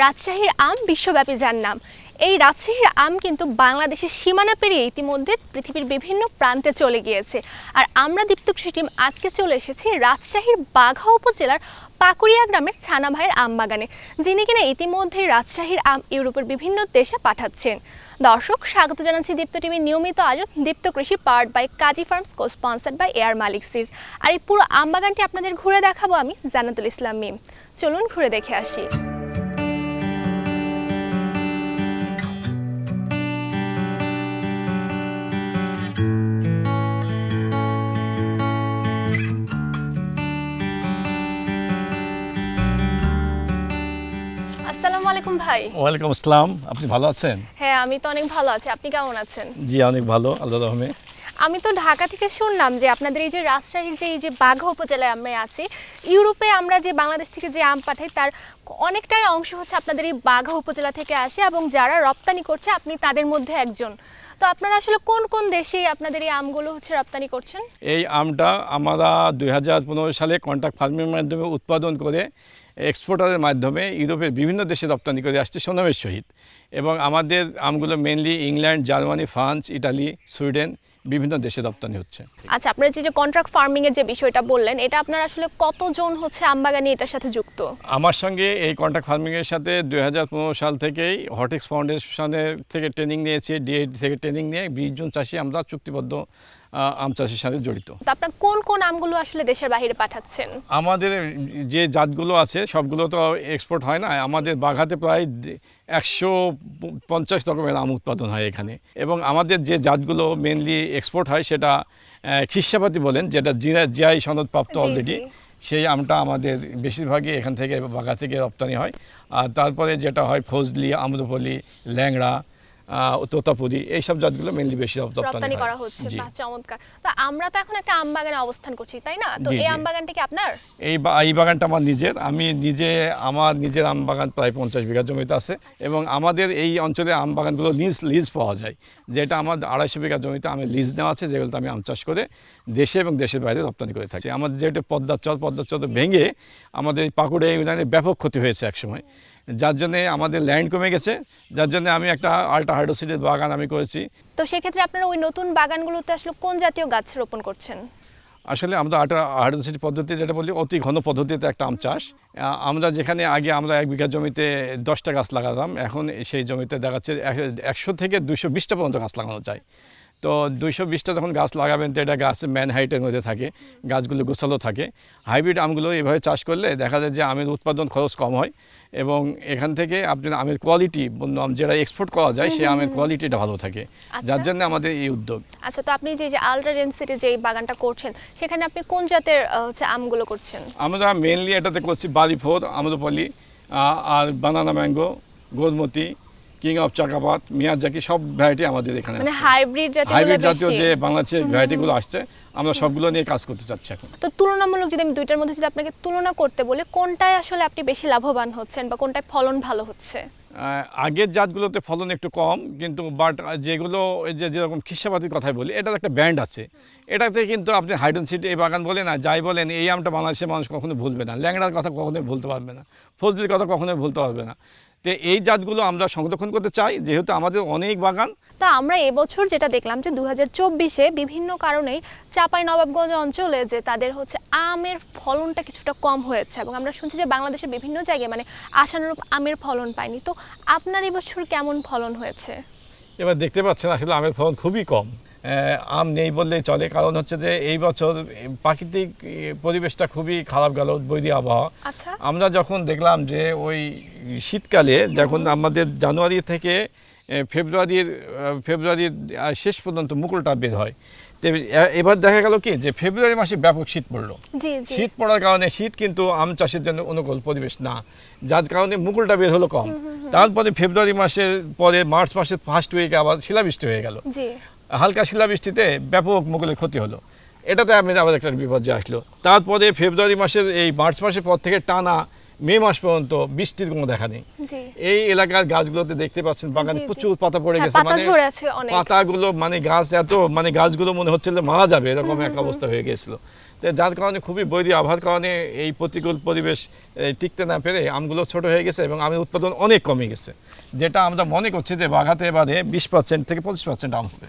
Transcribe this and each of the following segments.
রাজশাহীর আম বিশ্বব্যাপী যার নাম। এই রাজশাহীর আম কিন্তু বাংলাদেশের সীমানা পেরিয়ে ইতিমধ্যে পৃথিবীর বিভিন্ন প্রান্তে চলে গিয়েছে। আর আমরা দীপ্ত কৃষি টিম আজকে চলে এসেছি রাজশাহীর বাঘা উপজেলার পাকুড়িয়া গ্রামের ছানা ভাইয়ের আম বাগানে, যিনি কিনা ইতিমধ্যেই রাজশাহীর আম ইউরোপের বিভিন্ন দেশে পাঠাচ্ছেন। দর্শক, স্বাগত জানাচ্ছি দীপ্ত টিভির নিয়মিত আয়োজন Deepto Krishi part by Kazi farms co-sponsored by air মালিক সিজ আর এই পুরো আম বাগানটি আপনাদের ঘুরে দেখাবো আমি জানাতুল ইসলাম মিম। চলুন ঘুরে দেখে আসি। ভাই। আসসালাম। আপনি ভালো আছেন? হ্যাঁ আমি তো অনেক ভালো আছি। আপনি কেমন আছেন? জি অনেক ভালো আল্লাহ রহমে। আমি তো ঢাকা থেকে শুনলাম যে আপনাদের এই যে রাজশাহীর যে এই যে বাঘা উপজেলায় আমি আছি ইউরোপে আমরা যে বাংলাদেশ থেকে যে আম পাঠাই তার অনেকটাই অংশ হচ্ছে আপনাদের এই বাঘা উপজেলা থেকে আসে এবং যারা রপ্তানি করছে আপনি তাদের মধ্যে একজন। তো আপনারা আসলে কোন কোন দেশে আপনাদের এই আমগুলো হচ্ছে রপ্তানি করছেন? এই আমটা আমরা দুই হাজার পনেরো সালে কন্ট্রাক্ট ফার্মের মাধ্যমে উৎপাদন করে এক্সপোর্টারের মাধ্যমে ইউরোপের বিভিন্ন দেশে রপ্তানি করে আসছে সোনামের সহিত। এবং আমাদের আমগুলো mainly England Germany France Italy Sweden বিভিন্ন দেশে রপ্তানি হচ্ছে। আচ্ছা আপনারা যে যে কন্ট্রাক্ট ফার্মিং এর যে বিষয়টা বললেন এটা আপনারা আসলে কতজন হচ্ছে আমবাগানি এটার সাথে যুক্ত? আমার সঙ্গে এই কন্ট্রাক্ট ফার্মিংয়ের সাথে দুই হাজার পনেরো সাল থেকেই হটেক্স ফাউন্ডেশনের থেকে ট্রেনিং নিয়েছি ডিএড থেকে ট্রেনিং নিয়ে বিশ জন চাষি আমরা চুক্তিবদ্ধ আম চাষের সাথে জড়িত। আপনারা কোন কোন আমগুলো আসলে দেশের বাইরে পাঠাচ্ছেন? আমাদের যে জাতগুলো আছে সবগুলো তো এক্সপোর্ট হয় না। আমাদের বাঘাতে প্রায় একশো পঞ্চাশ রকমের আম উৎপাদন হয় এখানে। এবং আমাদের যে জাতগুলো মেনলি এক্সপোর্ট হয় সেটা খিসাপাতি বলেন যেটা জিরা জিআই সনদপ্রাপ্ত জি, অলরেডি সেই আমটা আমাদের বেশিরভাগই এখান থেকে বাঘা থেকে রপ্তানি হয়। আর তারপরে যেটা হয় ফজলি আম্রপলি ল্যাংড়া তোতাপুরি এইসব জাতগুলো মেনলি বেশি রপ্তানি। করা হচ্ছে চমৎকার। তা আমরা তো এখন একটা আম বাগানে অবস্থান করছি তাই না? তো এই আম বাগানটা কি আপনার? এই এই বাগানটা আমার নিজের। আমি নিজে আমার নিজের আম বাগান প্রায় পঞ্চাশ বিঘা জমিতে আছে এবং আমাদের এই অঞ্চলে আম বাগানগুলো লিজ লিজ পাওয়া যায়। যেটা আমার আড়াইশো বিঘা জমিতে আমি লিজ নেওয়া আছে যেগুলোতে আমি আম চাষ করে দেশে এবং দেশের বাইরে রপ্তানি করে থাকি। আমাদের যেটা পদ্মার চর পদ্মার চর ভেঙে আমাদের পাকুড়ে ইউনিয়নে ব্যাপক ক্ষতি হয়েছে একসময়। যার জন্যে আমাদের ল্যান্ড কমে গেছে যার জন্য আমি একটা আল্ট্রা হাইড্রোসিডের বাগান আমি করেছি। তো সেক্ষেত্রে আপনারা ওই নতুন বাগানগুলোতে আসলে কোন জাতীয় গাছ রোপণ করছেন? আসলে আমরা আটা হাইড্রোসিটি পদ্ধতি যেটা বলি অতি ঘন পদ্ধতিতে একটা আম চাষ। আমরা যেখানে আগে আমরা এক বিঘা জমিতে দশটা গাছ লাগাতাম এখন সেই জমিতে দেখাচ্ছে এক- একশো থেকে দুইশো বিশটা পর্যন্ত গাছ লাগানো যায়। তো দুইশো বিশটা যখন গাছ লাগাবেন তো এটা গাছ ম্যান হাইটের মধ্যে থাকে গাছগুলো গোছালো থাকে। হাইব্রিড আমগুলো এভাবে চাষ করলে দেখা যায় যে আমের উৎপাদন খরচ কম হয় এবং এখান থেকে আপনার আমের কোয়ালিটি আম যেটা এক্সপোর্ট করা যায় সেই আমের কোয়ালিটিটা ভালো থাকে। যার আচ্ছা। জন্য আমাদের এই উদ্যোগ। আচ্ছা তো আপনি যে যে আলট্রা ডেন্সিটি যে বাগানটা করছেন সেখানে আপনি কোন জাতের হচ্ছে আমগুলো করছেন? আমরা মেনলি এটাতে করছি বাড়ি four Amrapali R banana mango Gourmati king of Chakapat Miyazaki সব ভ্যারাইটি আমাদের এখানে মানে হাইব্রিড জাতীয় হাইব্রিড জাতীয় যে বাংলাদেশের ভ্যারাইটিগুলো আসছে আমরা সবগুলো নিয়ে কাজ করতে চাচ্ছি এখন। তো তুলনামূলক যদি আমি দুইটার মধ্যে যদি আপনাকে তুলনা করতে বলি কোনটায় আসলে আপনি বেশি লাভবান হচ্ছেন বা কোনটায় ফলন ভালো হচ্ছে? আগের জাতগুলোতে ফলন একটু কম কিন্তু বাট যেগুলো যে যেরকম খিসাপাতির কথাই বলি এটার একটা ব্যান্ড আছে। এটাতে কিন্তু আপনি হাইড্রন সিটি এই বাগান বলে না যাই বলেন এই আমটা বাংলাদেশের মানুষ কখনো ভুলবে না। ল্যাংড়ার কথা কখনোই ভুলতে পারবে না। ফজলির কথা কখনোই ভুলতে পারবে না। তো এই জাতগুলো আমরা সংরক্ষণ করতে চাই যেহেতু আমাদের অনেক বাগান। তা আমরা এবছর যেটা দেখলাম যে দু হাজার চব্বিশে বিভিন্ন কারণেই চাপাই নবাবগঞ্জ অঞ্চলে যে তাদের হচ্ছে আমের ফলনটা কিছুটা কম হয়েছে এবং আমরা শুনছি যে বাংলাদেশের বিভিন্ন জায়গায় মানে আশানুরূপ আমের ফলন পায়নি। তো আপনার এবছর কেমন ফলন হয়েছে? এবার দেখতে পাচ্ছেন আসলে আমের ফলন খুবই কম। আম নেই বললেই চলে। কারণ হচ্ছে যে এই বছর প্রাকৃতিক পরিবেশটা খুবই খারাপ গেল বৈরী আবহাওয়া। আচ্ছা। আমরা যখন দেখলাম যে ওই শীতকালে যখন আমাদের জানুয়ারি থেকে ফেব্রুয়ারির ফেব্রুয়ারির শেষ পর্যন্ত মুকুলটা বের হয়। এবার দেখা গেল কি যে ফেব্রুয়ারি মাসে ব্যাপক শীত পড়ল। শীত পড়ার কারণে শীত কিন্তু আম চাষের জন্য অনুকূল পরিবেশ না। যার কারণে মুকুলটা বের হলো কম। তারপরে ফেব্রুয়ারি মাসের পরে মার্চ মাসের ফার্স্ট উইকে আবার শিলাবৃষ্টি হয়ে গেল। হালকা শিলাবৃষ্টিতে ব্যাপক মুকুলের ক্ষতি হলো। এটাতে আমি আবার একটা বিপর্যয় আসলো। তারপরে ফেব্রুয়ারি মাসের এই মার্চ মাসের পর থেকে টানা মে মাস পর্যন্ত বৃষ্টির কোনো দেখা নেই। এই এলাকার গাছগুলোতে দেখতে পাচ্ছেন বাগানে। প্রচুর পাতা পড়ে হ্যাঁ, গেছে। মানে পাতাগুলো মানে গাছ এত মানে গাছগুলো মনে হচ্ছিল মারা যাবে এরকম একটা অবস্থা হয়ে গেছিল। তো যার কারণে খুবই বৈরী আবহাওয়ার কারণে এই প্রতিকূল পরিবেশ টিকতে না পেরে আমগুলো ছোট হয়ে গেছে এবং আমের উৎপাদন অনেক কমে গেছে যেটা আমরা মনে করছি যে বাঘাতে এবারে বিশ পার্সেন্ট থেকে পঁচিশ পার্সেন্ট আম হবে।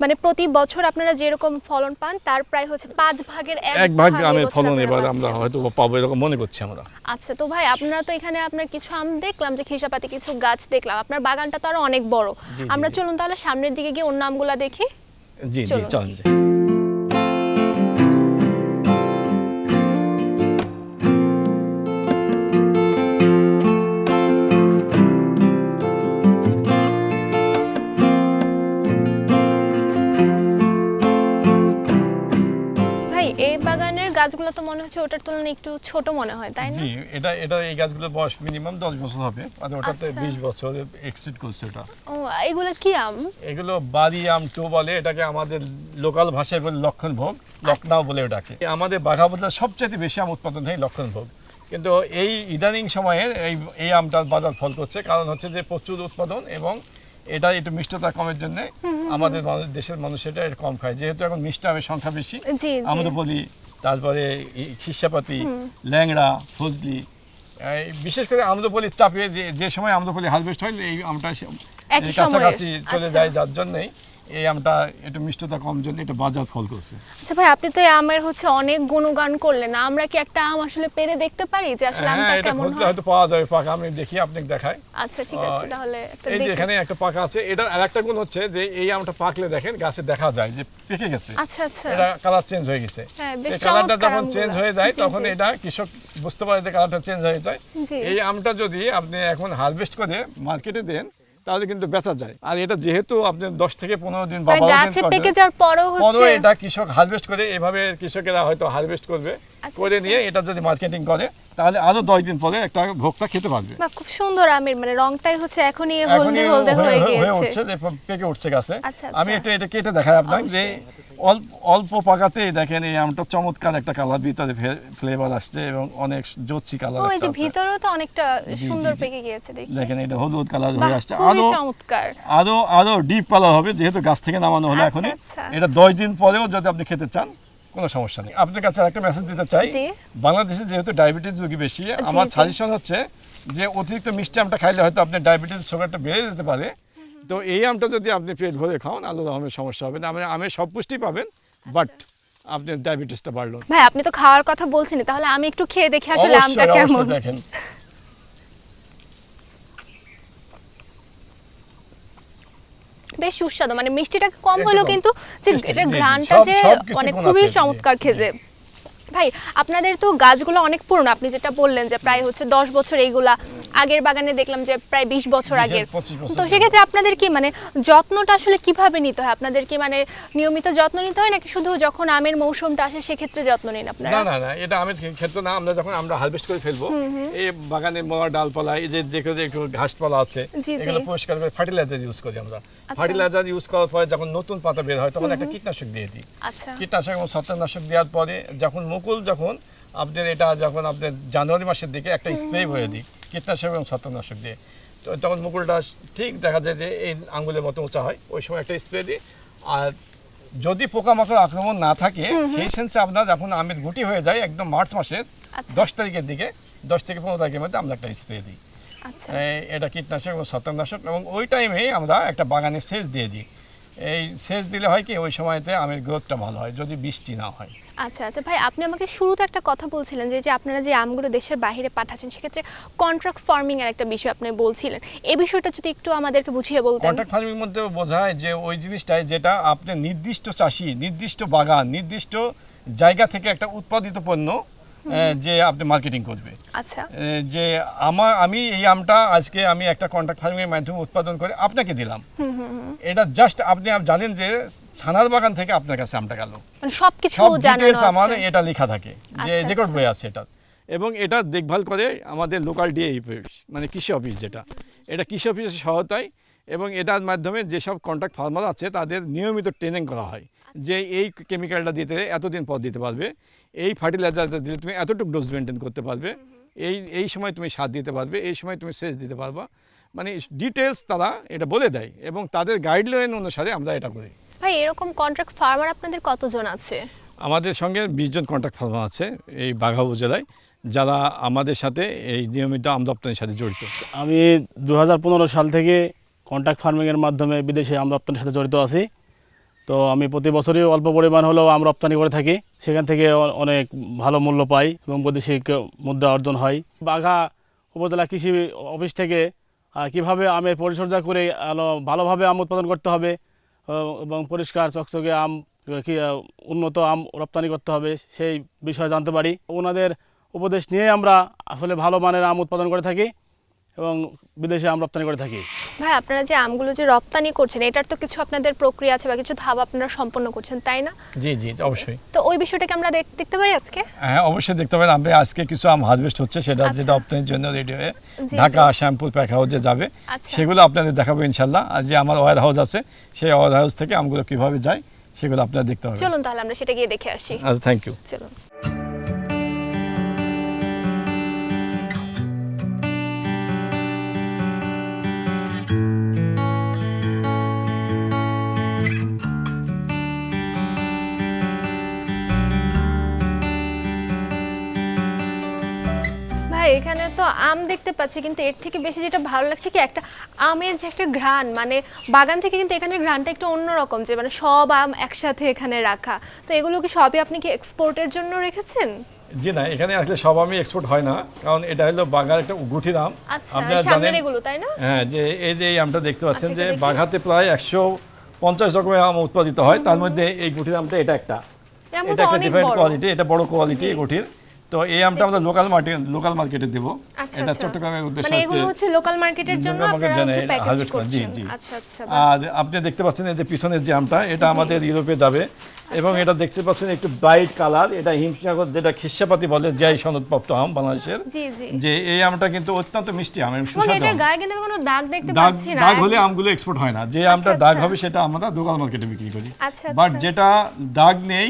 মানে প্রতি বছর আপনারা যেরকম ফলন পান তার প্রায় হচ্ছে পাঁচ ভাগের এক ভাগ আমের ফলন এবার আমরা হয়তো পাবো এরকম মনে করছি আমরা। আচ্ছা তো ভাই আপনারা তো এখানে আপনার কিছু আম দেখলাম যে খিসাপাতি কিছু গাছ দেখলাম। আপনার বাগানটা তো আরও অনেক বড়। আমরা চলুন তাহলে সামনের দিকে গিয়ে অন্য আমগুলা দেখি। জি জি চলুন। গাছগুলো তো মনে হচ্ছে ওটার তুলনায় একটু ছোট মনে হয় তাই না? জি এটা এটা এই গাছগুলোর বয়স মিনিমাম দশ বছর হবে আর ওটাতে আচ্ছা। বিশ বছর এক্সিড করছে ওটা। ও এগুলো কি আম? এগুলো বাড়ি আম টু বলে এটাকে আমাদের লোকাল ভাষায় বলে লক্ষণ ভোগ লখনৌ বলে ওটাকে। আমাদের বাঘাবতার সবচেয়ে বেশি আম উৎপাদন হয় লক্ষণ ভোগ কিন্তু এই ইদানিং সময়ে এই এই আমটার বাজার ফল করছে কারণ হচ্ছে যে প্রচুর উৎপাদন এবং এটা একটু মিষ্টতা কমের জন্য আমাদের দেশের মানুষ এটা কম খায়। যেহেতু এখন মিষ্টি আমের সংখ্যা বেশি আমরা বলি তারপরে খিসাপাতি ল্যাংড়া ফজলি। বিশেষ করে আমরা চাপে চাপিয়ে যে যে সময় আমদোপলি হারভেস্ট হয় এই আমটা কাছাকাছি চলে আচ্ছা। যায় যার জন্যই এই আমটা একটু মিষ্টতা কম জন্য এটা বাজার ফল করছে। আচ্ছা ভাই আপনি তো এই আমের হচ্ছে অনেক গুণগান করলেন। আমরা কি একটা আম আসলে পেরে দেখতে পারি যে আসলে আমটা হ্যাঁ কেমন হয়? হয়তো পাওয়া যাবে পাকা আমি দেখি আপনাকে দেখাই। আচ্ছা ঠিক আছে তাহলে একটা এই যে এখানে একটা পাকা আছে এটা আর একটা গুণ হচ্ছে যে এই আমটা পাকলে দেখেন গাছে দেখা যায় যে পেকে গেছে। আচ্ছা আচ্ছা। এটা কালার চেঞ্জ হয়ে গেছে। হ্যাঁ বেশ কালারটা যখন চেঞ্জ হয়ে যায় তখন এটা কৃষক বুঝতে পারে যে কালারটা চেঞ্জ হয়ে যায়। এই আমটা যদি আপনি এখন হারভেস্ট করে মার্কেটে দেন তাহলে কিন্তু বেচা যায়। আর এটা যেহেতু আপনি দশ থেকে পনেরো দিন বা বারো দিন গাছে পেকে যাওয়ার পরেও হচ্ছে। এটা কৃষক হারভেস্ট করে এভাবে কৃষকেরা হয়তো হারভেস্ট করবে। আচ্ছা, করে আচ্ছা। নিয়ে এটা যদি মার্কেটিং করে তাহলে আরও দশ দিন পরে একটা ভোক্তা খেতে পারবে। না খুব সুন্দর আমের মানে রংটাই হচ্ছে এখনই হলদে হলদে হয়ে গিয়েছে হয়ে উঠছে পেকে উঠছে গাছে। আচ্ছা, আমি। একটু এটা কেটে দেখাই আপনাকে যে অল্প অল্প পাকাতে দেখেন এই আমটা চমৎকার একটা কালার ভিতরে ফ্লেভার আসছে এবং অনেক জচ্ছি কালার ও এই যে ভিতরেও তো অনেকটা সুন্দর পেকে গিয়েছে দেখি। দেখেন এটা হলুদ কালার হয়ে আসছে। আরও চমৎকার। আরও আরও ডিপ কালার হবে যেহেতু গাছ থেকে নামানো হলো এখন আচ্ছা। এটা দশ দিন পরেও যদি আপনি খেতে চান কোনো সমস্যা নেই। আপনার কাছে একটা মেসেজ দিতে চাই। বাংলাদেশে যেহেতু ডায়াবেটিস রোগী বেশি আমার। সাজেশন হচ্ছে যে অতিরিক্ত মিষ্টি আমটা খাইলে হয়তো আপনার ডায়াবেটিস সুগারটা বেড়ে যেতে পারে। তো এই আমটা যদি আপনি পেট ভরে খাওয়ান আল্লাহ রহমের সমস্যা হবে না। আমি আমের সব পুষ্টি পাবেন বাট আপনার ডায়াবেটিসটা বাড়লো। ভাই আপনি তো খাওয়ার কথা বলছেন তাহলে আমি একটু খেয়ে দেখি আসলে আমটা কেমন। দেখেন। বেশ সুস্বাদু মানে মিষ্টিটা কম হলেও কিন্তু যে জি, ঘ্রাণটা যে সবকিছু মানে খুবই চমৎকার খেতে। ভাই আপনাদের তো গাছগুলো অনেক পুরনো। আপনি যেটা বললেন যে প্রায় হচ্ছে দশ বছর এইগুলা। আগের বাগানে দেখলাম যে প্রায় বিশ বছর আগের। তো সেক্ষেত্রে আপনাদের কি মানে যত্নটা আসলে কীভাবে নিতে হয়? আপনাদের কি মানে নিয়মিত যত্ন নিতে হয় নাকি শুধু যখন আমের মৌসুমটা আসে সেক্ষেত্রে যত্ন নিন না আপনারা? না না এটা আমের ক্ষেত্রে না। আমরা যখন আমরা হারভেস্ট করে ফেলব এই বাগানের মরা ডালপালা এই যে যেগুলো একটু ঘাসপালা আছে। এগুলো পরিষ্কার করে ফার্টিলাইজার ইউজ করি আমরা। ফার্টিলাইজার ইউজ করার পরে যখন নতুন পাতা বের হয় তখন একটা কীটনাশক দিয়ে দিই। আচ্ছা। কীটনাশক এবং ছত্রাকনাশক দেওয়ার পরে যখন মুকুল যখন আপনার এটা যখন আপনার জানুয়ারি মাসের দিকে একটা স্প্রে হয়ে দিই কীটনাশক এবং ছত্রাকনাশক দিয়ে। তো তখন মুকুলটা ঠিক দেখা যায় যে এই আঙ্গুলের মতো উঁচা হয় ওই সময় একটা স্প্রে দিই। আর যদি পোকামাকড় আক্রমণ না থাকে সেই সেন্সে আপনার যখন আমের গুটি হয়ে যায় একদম মার্চ মাসের আচ্ছা। দশ তারিখের দিকে দশ থেকে পনেরো তারিখের মধ্যে আমরা একটা স্প্রে দিই। আচ্ছা। এটা কীটনাশক এবং ছত্রাকনাশক এবং ওই টাইমে আমরা একটা বাগানে সেচ দিয়ে দিই। এই সেচ দিলে হয় কি ওই সময়তে আমের গ্রোথটা ভালো হয় যদি বৃষ্টি না হয়। আচ্ছা আচ্ছা ভাই আপনি আমাকে শুরুতে একটা কথা বলছিলেন যে যে আপনারা যে আমগুলো দেশের বাইরে পাঠাচ্ছেন সেক্ষেত্রে কন্ট্রাক্ট ফার্মিং এর একটা বিষয় আপনি বলছিলেন। এই বিষয়টা যদি একটু আমাদেরকে বুঝিয়ে বলতেন। কন্ট্রাক্ট ফার্মিং মধ্যে বোঝায় যে ওই জিনিসটাই যেটা আপনি নির্দিষ্ট চাষি নির্দিষ্ট বাগান নির্দিষ্ট জায়গা থেকে একটা উৎপাদিত পণ্য যে আপনি মার্কেটিং করবে। আচ্ছা। যে আমার আমি এই আমটা আজকে আমি একটা কন্ট্রাক্ট ফার্মিংয়ের মাধ্যমে উৎপাদন করে আপনাকে দিলাম। এটা জাস্ট আপনি আপ- জানেন যে ছানার বাগান থেকে আপনার কাছে আমটা গেল। মানে সবকিছু সব ডিটেলস আমার এটা লেখা থাকে। যে আচ্ছা, রেকর্ড আচ্ছা। বই আছে এটা। এবং এটা দেখভাল করে আমাদের লোকাল ডিএ মানে কৃষি অফিস যেটা। এটা কৃষি অফিসের সহায়তায় এবং এটার মাধ্যমে যেসব কন্ট্রাক্ট ফার্মার আছে তাদের নিয়মিত ট্রেনিং করা হয়। যে এই কেমিক্যালটা দিতে এতদিন পর দিতে পারবে। এই ফার্টিলাইজারটা দিলে তুমি এতটুকু ডোজ মেনটেন করতে পারবে। এই এই সময় তুমি সার দিতে পারবে এই সময় তুমি সেচ দিতে পারবা। মানে ডিটেলস তারা এটা বলে দেয় এবং তাদের গাইডলাইন অনুসারে আমরা এটা করি। ভাই এরকম কন্ট্রাক্ট ফার্মার আপনাদের কতজন আছে? আমাদের সঙ্গে বিশ জন কন্ট্যাক্ট ফার্মার আছে এই বাঘা উপজেলায় যারা আমাদের সাথে এই নিয়মিত আম রপ্তানির সাথে জড়িত। আমি দু হাজার পনেরো সাল থেকে কন্ট্রাক্ট ফার্মিংয়ের মাধ্যমে বিদেশে আম রপ্তানির সাথে জড়িত আছি। তো আমি প্রতি বছরই অল্প পরিমাণ হলেও আম রপ্তানি করে থাকি। সেখান থেকে অনেক ভালো মূল্য পাই এবং বৈদেশিক মুদ্রা অর্জন হয়। বাঘা উপজেলা কৃষি অফিস থেকে কীভাবে আমের পরিচর্যা করে ভালোভাবে আম উৎপাদন করতে হবে এবং পরিষ্কার চকচকে আম উন্নত আম রপ্তানি করতে হবে, সেই বিষয়ে জানতে পারি। ওনাদের উপদেশ নিয়ে আমরা আসলে ভালো মানের আম উৎপাদন করে থাকি। এবং বিদেশে আম রপ্তানি করে থাকি। ভাই আপনারা যে আমগুলো যে রপ্তানি করছেন এটার তো কিছু আপনাদের প্রক্রিয়া আছে বা কিছু ধাপ আপনারা সম্পন্ন করছেন তাই না? জি জি অবশ্যই। তো ওই বিষয়টাকে আমরা দেখতে পারি আজকে? হ্যাঁ অবশ্যই দেখতে পাবেন আমরা আজকে কিছু আম হারভেস্ট হচ্ছে সেটা আচ্ছা। যেটা রপ্তানির জন্য রেডি হয়ে ঢাকা শ্যামপুর প্যাক হাউসে যাবে। আচ্ছা। সেগুলো আপনাদের দেখাবো ইনশাল্লাহ। আর যে আমার ওয়ার হাউস আছে সেই ওয়ার হাউস থেকে আমগুলো কীভাবে যায় সেগুলো আপনারা দেখতে পাবেন। চলুন তাহলে আমরা সেটা গিয়ে দেখে আসি। আচ্ছা থ্যাংক ইউ চলুন। আম দেখতে পাচ্ছি কিন্তু এর থেকে বেশি যেটা ভালো লাগছে কি একটা আমের যে একটা ঘ্রাণ মানে বাগান থেকে কিন্তু এখানে ঘ্রাণটা একটু অন্যরকম যে মানে সব আম একসাথে এখানে রাখা। তো এগুলো কি সবই আপনি কি এক্সপোর্টের জন্য রেখেছেন? জি না এখানে আসলে সব আমি এক্সপোর্ট হয় না কারণ এটা হলো বাঘার একটা গুঠির আম। আচ্ছা আপনারা জানেন এগুলো তাই না? হ্যাঁ যে এই যে এই আমটা দেখতে পাচ্ছেন আচ্ছা, যে বাঘাতে প্রায় একশো পঞ্চাশ রকমের আম উৎপাদিত হয়। তার মধ্যে এই গুঠির আমটা এটা একটা। এটা একটা ডিফারেন্ট কোয়ালিটি এটা বড় কোয়ালিটি জি। গুঠির তো এই আমটা আমরা লোকাল মার্কেট লোকাল মার্কেটে দেবো। এটা আচ্ছা। চট্টগ্রামের উদ্দেশ্যে মানে এগুলো হচ্ছে লোকাল মার্কেটের জন্য আপনারা হচ্ছে প্যাকেজ করছেন। জি। আচ্ছা আচ্ছা আর আপনি দেখতে পাচ্ছেন এই যে পিছনের যে আমটা এটা আমাদের ইউরোপে যাবে। এবং আচ্ছা। এটা দেখতে পাচ্ছেন একটু ব্রাইট কালার এটা হিমসাগর যেটা খিসাপাতি বলে জিআই সনদপ্রাপ্ত আম বাংলাদেশের। জি জি। যে এই আমটা কিন্তু অত্যন্ত মিষ্টি আম এবং এবং সুস্বাদু এটার গায়ে কিন্তু কোনো দাগ দেখতে দাগ পাচ্ছি না। দাগ হলে আমগুলো এক্সপোর্ট হয় না। যে আমটা আচ্ছা, দাগ আচ্ছা। হবে সেটা আমরা লোকাল মার্কেটে বিক্রি করি। আচ্ছা বাট যেটা দাগ নেই।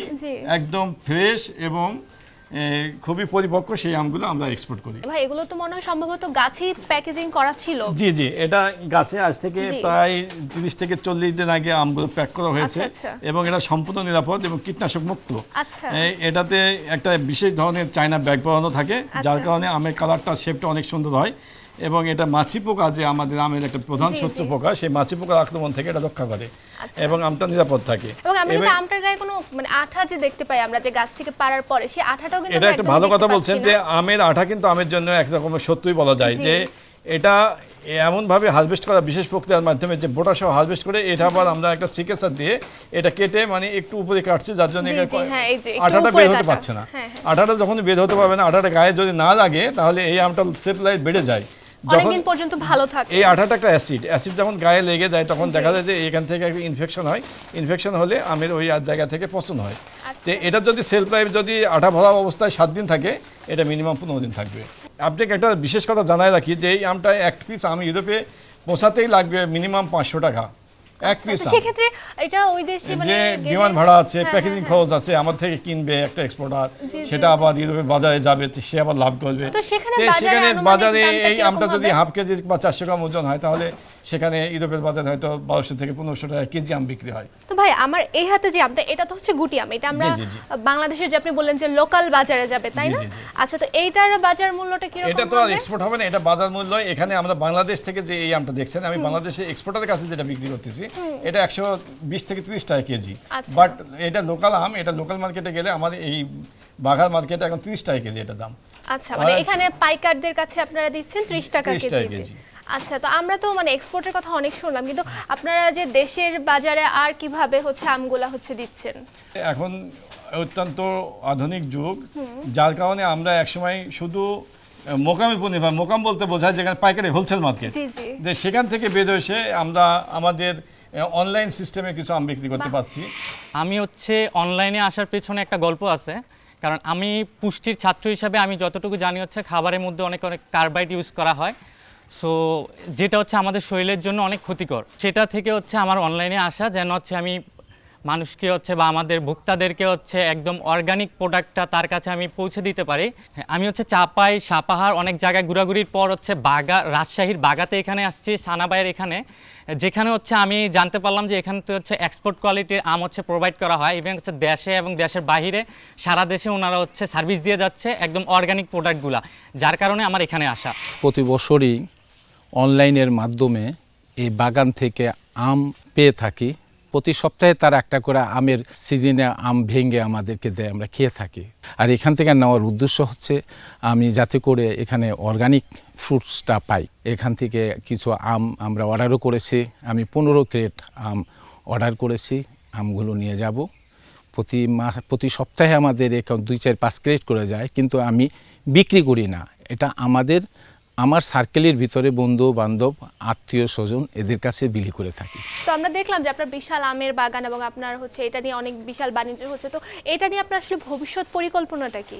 একদম ফ্রেশ এবং খুবই পরিপক্ক সেই আমগুলো আমরা এক্সপোর্ট করি। ভাই এগুলো তো মনে হয় সম্ভবত গাছেই প্যাকেজিং করা ছিল। জি জি এটা গাছে আজ থেকে প্রায় তিরিশ থেকে চল্লিশ দিন আগে আমগুলো প্যাক করা হয়েছে আচ্ছা, আচ্ছা। এবং এটা সম্পূর্ণ নিরাপদ এবং কীটনাশক মুক্ত। আচ্ছা। এটাতে একটা বিশেষ ধরনের চায়না ব্যাগ পরানো থাকে যার। কারণে আমের কালারটা শেপটা অনেক সুন্দর হয়। এবং এটা মাছি পোকা যে আমাদের আমের একটা প্রধান শত্রু পোকা সেই মাছি পোকার আক্রমণ থেকে এটা রক্ষা করে। আচ্ছা। এবং আমটা নিরাপদ থাকে। এবং আমরা কিন্তু আমটার গায়ে কোনো মানে আঠা যে দেখতে পাই আমরা যে গাছ থেকে পাড়ার পরে সেই আঠাটাও কিন্তু এটা একটা ভালো কথা বলছেন যে আমের আঠা কিন্তু আমের জন্য এক রকমের শত্রুই বলা যায় যে এটা এমনভাবে হারভেস্ট করা বিশেষ প্রক্রিয়ার মাধ্যমে যে বোটা সহ হারভেস্ট করে এটা আবার আমরা একটা চিকিৎসা দিয়ে এটা কেটে মানে একটু উপরে কাটছি যার জন্য হ্যাঁ, আঠাটা বের হতে পারছে না। হ্যাঁ, হ্যাঁ। আঠাটা যখন বের হতে পারবে না আঠাটা গায়ে যদি না লাগে তাহলে এই আমটা সেফ লাইফ বেড়ে যায়। অনেকদিন পর্যন্ত ভালো থাকে। এই আঠাটা একটা অ্যাসিড। অ্যাসিড যখন গায়ে লেগে যায় তখন দেখা যায় যে এখান থেকে একটা ইনফেকশন হয়। ইনফেকশন হলে আমের ওই আর জায়গা থেকে পচন হয়। আচ্ছা। তো এটা যদি সেলফ লাইফ যদি আঠা ভরা অবস্থায় সাত দিন থাকে এটা মিনিমাম পনেরো দিন থাকবে। আপনাকে একটা বিশেষ কথা জানায় রাখি যে এই আমটা এক পিস আম ইউরোপে পৌঁছাতেই লাগবে মিনিমাম পাঁচশো টাকা। এক পিস সেক্ষেত্রে এটা ওই দেশে মানে যে বিমান ভাড়া আছে হ্যাঁ, প্যাকেজিং হ্যাঁ, খরচ আছে আমার থেকে কিনবে একটা এক্সপোর্টার সেটা আবার বাজারে যাবে সে আবার লাভ করবে। তো সেখানে বাজারে এই আমটা যদি হাফ কেজি বা চারশো গ্রাম ওজন হয় তাহলে সেখানে ইউরোপের বাজারে হয়তো বারোশো থেকে পনেরোশো টাকা কেজি আম বিক্রি হয়। তো ভাই আমার এই হাতে যে আমটা এটা তো হচ্ছে গুটি আম। এটা আমরা। বাংলাদেশের যে আপনি বললেন যে লোকাল বাজারে যাবে তাই না। আচ্ছা তো এইটার বাজার মূল্যটা কীরকম এটা তো আর এক্সপোর্ট হবে না এটা বাজার মূল্য। এখানে আমরা বাংলাদেশ থেকে যে এই আমটা দেখছেন আমি বাংলাদেশে এক্সপোর্টারের কাছে যেটা বিক্রি করতেছি এটা একশো বিশ থেকে তিরিশ টাকা কেজি। আচ্ছা। বাট এটা লোকাল আম এটা লোকাল মার্কেটে গেলে আমাদের এই বাঘার মার্কেটে এখন তিরিশ টাকা কেজি এটা দাম। আচ্ছা মানে এখানে পাইকারদের কাছে আপনারা দিচ্ছেন 30 টাকা 30 কেজি। আচ্ছা তো আমরা তো মানে এক্সপোর্টের কথা অনেক শুনলাম কিন্তু আপনারা যে দেশের বাজারে আর কীভাবে হচ্ছে আমগুলা হচ্ছে দিচ্ছেন? এখন অত্যন্ত আধুনিক যুগ যার কারণে আমরা একসময় শুধু মোকামি পণ্য বা মোকাম বলতে বোঝায় যেখানে পাইকারি হোলসেল মার্কেট যে সেখান থেকে বের এসে আমরা আমাদের অনলাইন সিস্টেমে কিছু আম বিক্রি করতে পারছি। আমি হচ্ছে অনলাইনে আসার পেছনে একটা গল্প আছে কারণ আমি পুষ্টির ছাত্র হিসাবে আমি যতটুকু জানি হচ্ছে খাবারের মধ্যে অনেক অনেক কার্বাইড ইউজ করা হয়। সো যেটা হচ্ছে আমাদের শরীরের জন্য অনেক ক্ষতিকর। সেটা থেকে হচ্ছে আমার অনলাইনে আসা, যেন হচ্ছে আমি মানুষকে হচ্ছে বা আমাদের ভোক্তাদেরকে হচ্ছে একদম অর্গানিক প্রোডাক্টটা তার কাছে আমি পৌঁছে দিতে পারি। আমি হচ্ছে চাপাই, সাপাহার অনেক জায়গায় ঘোরাঘুরির পর হচ্ছে বাগা, রাজশাহীর বাগাতে এখানে আসছি, সানাবাইয়ের এখানে, যেখানে হচ্ছে আমি জানতে পারলাম যে এখানে তো হচ্ছে এক্সপোর্ট কোয়ালিটির আম হচ্ছে প্রোভাইড করা হয়। ইভেন হচ্ছে দেশে এবং দেশের বাইরে সারা দেশে ওনারা হচ্ছে সার্ভিস দিয়ে যাচ্ছে একদম অর্গানিক প্রোডাক্টগুলা যার কারণে আমার এখানে আসা। প্রতি বছরই অনলাইনের মাধ্যমে এই বাগান থেকে আম পেয়ে থাকি। প্রতি সপ্তাহে তার একটা করে আমের সিজনে আম ভেঙে আমাদেরকে দেয়, আমরা খেয়ে থাকি। আর এখান থেকে নেওয়ার উদ্দেশ্য হচ্ছে, আমি যাতে করে এখানে অর্গানিক ফ্রুটসটা পাই। এখান থেকে কিছু আম আমরা অর্ডারও করেছি। আমি পনেরো ক্রেট আম অর্ডার করেছি। আমগুলো নিয়ে যাব। প্রতি মাস প্রতি সপ্তাহে আমাদের এখন দুই চার পাঁচ ক্রেট করে যায়। কিন্তু আমি বিক্রি করি না। এটা আমাদের আমার সার্কেলের ভিতরে বন্ধু বান্ধব আত্মীয় স্বজন এদের কাছে বিলি করে থাকি। তো আমরা দেখলাম যে আপনার বিশাল আমের বাগান এবং আপনার হচ্ছে এটা নিয়ে অনেক বিশাল বাণিজ্য হচ্ছে। তো এটা নিয়ে আপনার আসলে ভবিষ্যৎ পরিকল্পনাটা কি?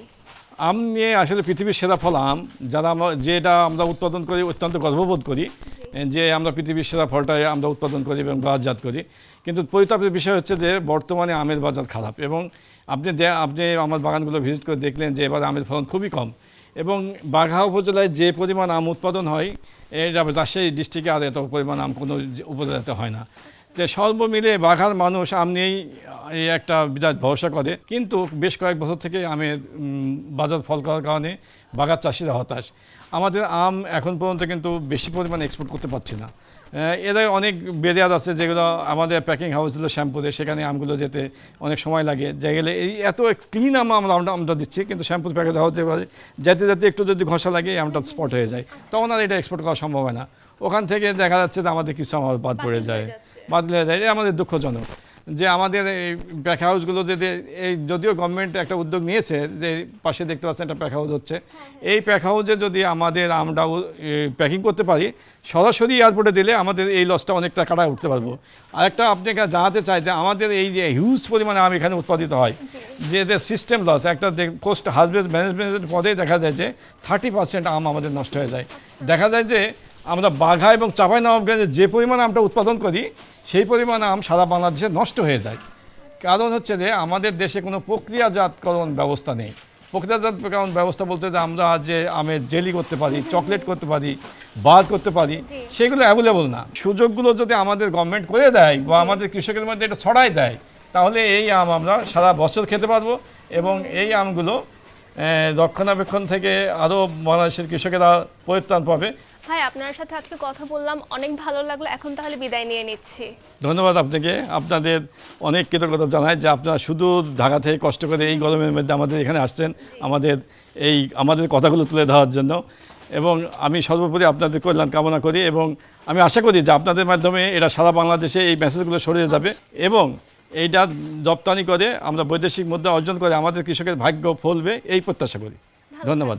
আম নিয়ে আসলে পৃথিবীর সেরা ফল আম যারা আমরা যেটা আমরা উৎপাদন করি অত্যন্ত গর্ববোধ করি যে আমরা পৃথিবীর সেরা ফলটাই আমরা উৎপাদন করি এবং বাজারজাত করি। কিন্তু পরিতাপের বিষয় হচ্ছে যে বর্তমানে আমের বাজার খারাপ এবং আপনি আপনি আমার বাগানগুলো ভিজিট করে দেখলেন যে এবার আমের ফলন খুবই কম। এবং বাঘা উপজেলায় যে পরিমাণ আম উৎপাদন হয় এটা রাজশাহী ডিস্ট্রিক্টে আর এত পরিমাণ আম কোনো উপজেলাতে হয় না। তো সর্ব মিলে বাঘার মানুষ আম নিয়েই একটা বিরাট ভরসা করে। কিন্তু বেশ কয়েক বছর থেকে আমের বাজার ফল করার কারণে বাঘার চাষিরা হতাশ। আমাদের আম এখন পর্যন্ত কিন্তু বেশি পরিমাণে এক্সপোর্ট করতে পারছি না। এদের অনেক বেরিয়ার আছে যেগুলো আমাদের প্যাকিং হাউস ছিল শ্যাম্পুতে সেখানে আমগুলো যেতে অনেক সময় লাগে। যে গেলে এই এত ক্লিন আম আমরা আমটা দিচ্ছি কিন্তু শ্যাম্পুর প্যাকেট হতে পারে যেতে যেতে একটু যদি ঘষা লাগে আমটা স্পট হয়ে যায়। তখন আর এটা এক্সপোর্ট করা সম্ভব হয় না। ওখান থেকে দেখা যাচ্ছে যে আমাদের কিছু আমার বাদ পড়ে যায়। বাদ হয়ে যায়। এটা আমাদের দুঃখজনক। যে আমাদের এই প্যাক হাউসগুলো যদি এই যদিও গভর্নমেন্ট একটা উদ্যোগ নিয়েছে যে পাশে দেখতে পাচ্ছেন একটা প্যাক হাউস হচ্ছে। এই প্যাক হাউসে যদি আমাদের আমরা প্যাকিং করতে পারি সরাসরি এয়ারপোর্টে দিলে আমাদের এই লসটা অনেকটা কাটায় উঠতে পারব। আরেকটা আপনাকে জানাতে চাই যে আমাদের এই যে হিউজ পরিমাণে আম এখানে উৎপাদিত হয় যে এদের সিস্টেম লস একটা কোস্ট হাজবেন্ড ম্যানেজমেন্টের পদে দেখা যায় যে থার্টি পার্সেন্ট আম আমাদের নষ্ট হয়ে যায়। দেখা যায় যে আমরা বাঘা এবং চাপাই নবাবগঞ্জে যে পরিমাণ আমটা উৎপাদন করি সেই পরিমাণ আম সারা বাংলাদেশে নষ্ট হয়ে যায়। কারণ হচ্ছে যে আমাদের দেশে কোনো প্রক্রিয়াজাতকরণ ব্যবস্থা নেই। প্রক্রিয়াজাতকরণ ব্যবস্থা বলতে যে আমরা যে আমের জেলি করতে পারি চকলেট করতে পারি বার করতে পারি সেগুলো অ্যাভেলেবল না। সুযোগগুলো যদি আমাদের গভর্নমেন্ট করে দেয় বা আমাদের কৃষকের মধ্যে এটা ছড়াই দেয় তাহলে এই আম আমরা সারা বছর খেতে পারব এবং এই আমগুলো রক্ষণাবেক্ষণ থেকে আরও বাংলাদেশের কৃষকেরা পরিত্রাণ পাবে। ভাই আপনার সাথে আজকে কথা বললাম অনেক ভালো লাগল। এখন তাহলে বিদায় নিয়ে নিচ্ছি। ধন্যবাদ আপনাকে। আপনাদের অনেক কৃতজ্ঞতা জানাই যে আপনারা শুধু ঢাকা থেকে কষ্ট করে এই গরমের মধ্যে আমাদের এখানে আসছেন আমাদের এই আমাদের কথাগুলো তুলে ধরার জন্য। এবং আমি সর্বোপরি আপনাদের কল্যাণ কামনা করি এবং আমি আশা করি যে আপনাদের মাধ্যমে এটা সারা বাংলাদেশে এই মেসেজগুলো ছড়িয়ে যাবে। এবং এইটা রপ্তানি করে আমরা বৈদেশিক মুদ্রা অর্জন করে আমাদের কৃষকের ভাগ্য ফলবে এই প্রত্যাশা করি। ধন্যবাদ।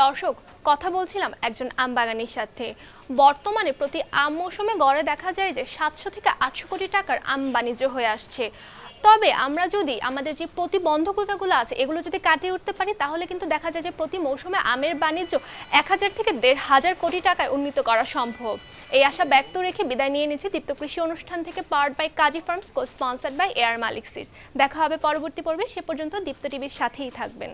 দর্শক, কথা বলছিলাম একজন আম বাগানির সাথে। বর্তমানে প্রতি আম মৌসুমে গড়ে দেখা যায় যে সাতশো থেকে আটশো কোটি টাকার আম বাণিজ্য হয়ে আসছে। তবে আমরা যদি আমাদের যে প্রতিবন্ধকতাগুলো আছে, এগুলো যদি কাটিয়ে উঠতে পারি, তাহলে কিন্তু দেখা যায় যে প্রতি মৌসুমে আমের বাণিজ্য এক হাজার থেকে দেড় হাজার কোটি টাকায় উন্নীত করা সম্ভব। এই আশা ব্যক্ত রেখে বিদায় নিয়ে নিচ্ছি দীপ্ত কৃষি অনুষ্ঠান থেকে powered by Kazi farms co sponsored by air Malik seeds দেখা হবে পরবর্তী পর্বে। সে পর্যন্ত দীপ্ত টিভির সাথেই থাকবেন।